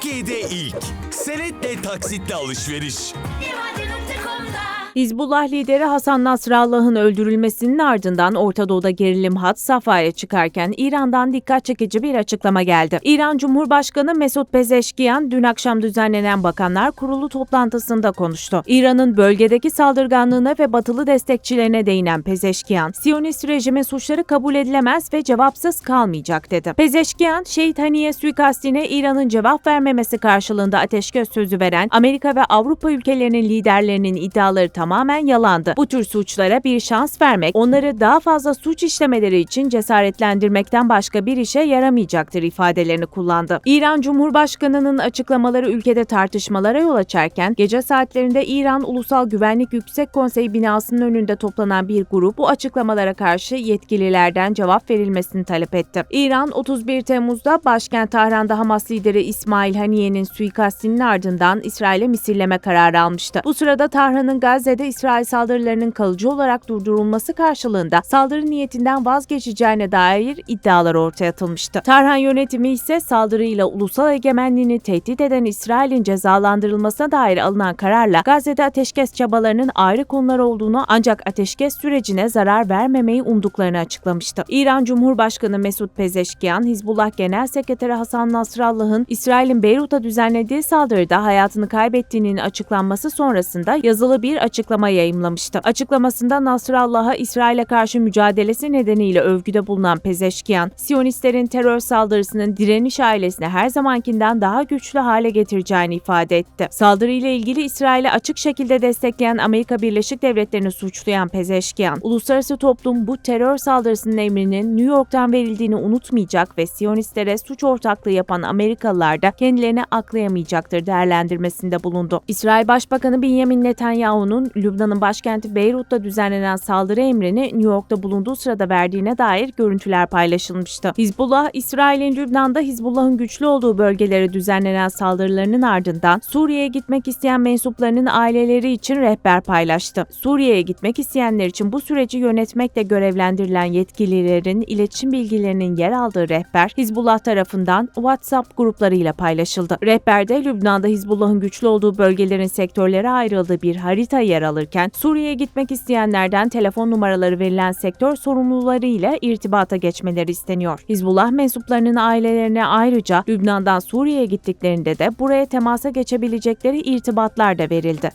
Türkiye'de ilk. Senetle taksitle alışveriş. Divancı.com'da Hizbullah lideri Hasan Nasrallah'ın öldürülmesinin ardından Orta Doğu'da gerilim hat safhaya çıkarken İran'dan dikkat çekici bir açıklama geldi. İran Cumhurbaşkanı Mesut Pezeşkiyan dün akşam düzenlenen Bakanlar Kurulu toplantısında konuştu. İran'ın bölgedeki saldırganlığına ve batılı destekçilerine değinen Pezeşkiyan, Siyonist rejimin suçları kabul edilemez ve cevapsız kalmayacak dedi. Pezeşkiyan, Şehit Haniye suikastine İran'ın cevap vermemesi karşılığında ateşkes sözü veren Amerika ve Avrupa ülkelerinin liderlerinin iddiaları tamamen yalandı. Bu tür suçlara bir şans vermek, onları daha fazla suç işlemeleri için cesaretlendirmekten başka bir işe yaramayacaktır ifadelerini kullandı. İran Cumhurbaşkanı'nın açıklamaları ülkede tartışmalara yol açarken gece saatlerinde İran Ulusal Güvenlik Yüksek Konseyi binasının önünde toplanan bir grup bu açıklamalara karşı yetkililerden cevap verilmesini talep etti. İran 31 Temmuz'da başkent Tahran'da Hamas lideri İsmail Haniye'nin suikastinin ardından İsrail'e misilleme kararı almıştı. Bu sırada Tahran'ın Gazze'de İsrail saldırılarının kalıcı olarak durdurulması karşılığında saldırı niyetinden vazgeçeceğine dair iddialar ortaya atılmıştı. Tahran yönetimi ise saldırıyla ulusal egemenliğini tehdit eden İsrail'in cezalandırılmasına dair alınan kararla Gazze'de ateşkes çabalarının ayrı konular olduğunu ancak ateşkes sürecine zarar vermemeyi umduklarını açıklamıştı. İran Cumhurbaşkanı Mesut Pezeşkiyan, Hizbullah Genel Sekreteri Hasan Nasrallah'ın İsrail'in Beyrut'a düzenlediği saldırıda hayatını kaybettiğinin açıklanması sonrasında yazılı bir açıklama yayımlamıştı. Açıklamasında Nasrallah'a İsrail'e karşı mücadelesi nedeniyle övgüde bulunan Pezeşkiyan, Siyonistlerin terör saldırısının direniş ailesini her zamankinden daha güçlü hale getireceğini ifade etti. Saldırıyla ilgili İsrail'i açık şekilde destekleyen Amerika Birleşik Devletleri'ni suçlayan Pezeşkiyan, uluslararası toplum bu terör saldırısının emrinin New York'tan verildiğini unutmayacak ve Siyonistlere suç ortaklığı yapan Amerikalılar da kendilerini aklayamayacaktır değerlendirmesinde bulundu. İsrail Başbakanı Benjamin Netanyahu'nun Lübnan'ın başkenti Beyrut'ta düzenlenen saldırı emrini New York'ta bulunduğu sırada verdiğine dair görüntüler paylaşılmıştı. Hizbullah, İsrail'in Lübnan'da Hizbullah'ın güçlü olduğu bölgelere düzenlenen saldırılarının ardından Suriye'ye gitmek isteyen mensuplarının aileleri için rehber paylaştı. Suriye'ye gitmek isteyenler için bu süreci yönetmekle görevlendirilen yetkililerin iletişim bilgilerinin yer aldığı rehber Hizbullah tarafından WhatsApp gruplarıyla paylaşıldı. Rehberde Lübnan'da Hizbullah'ın güçlü olduğu bölgelerin sektörlere ayrıldığı bir harita yer alırken Suriye'ye gitmek isteyenlerden telefon numaraları verilen sektör sorumluları ile irtibata geçmeleri isteniyor. Hizbullah mensuplarının ailelerine ayrıca Lübnan'dan Suriye'ye gittiklerinde de buraya temasa geçebilecekleri irtibatlar da verildi.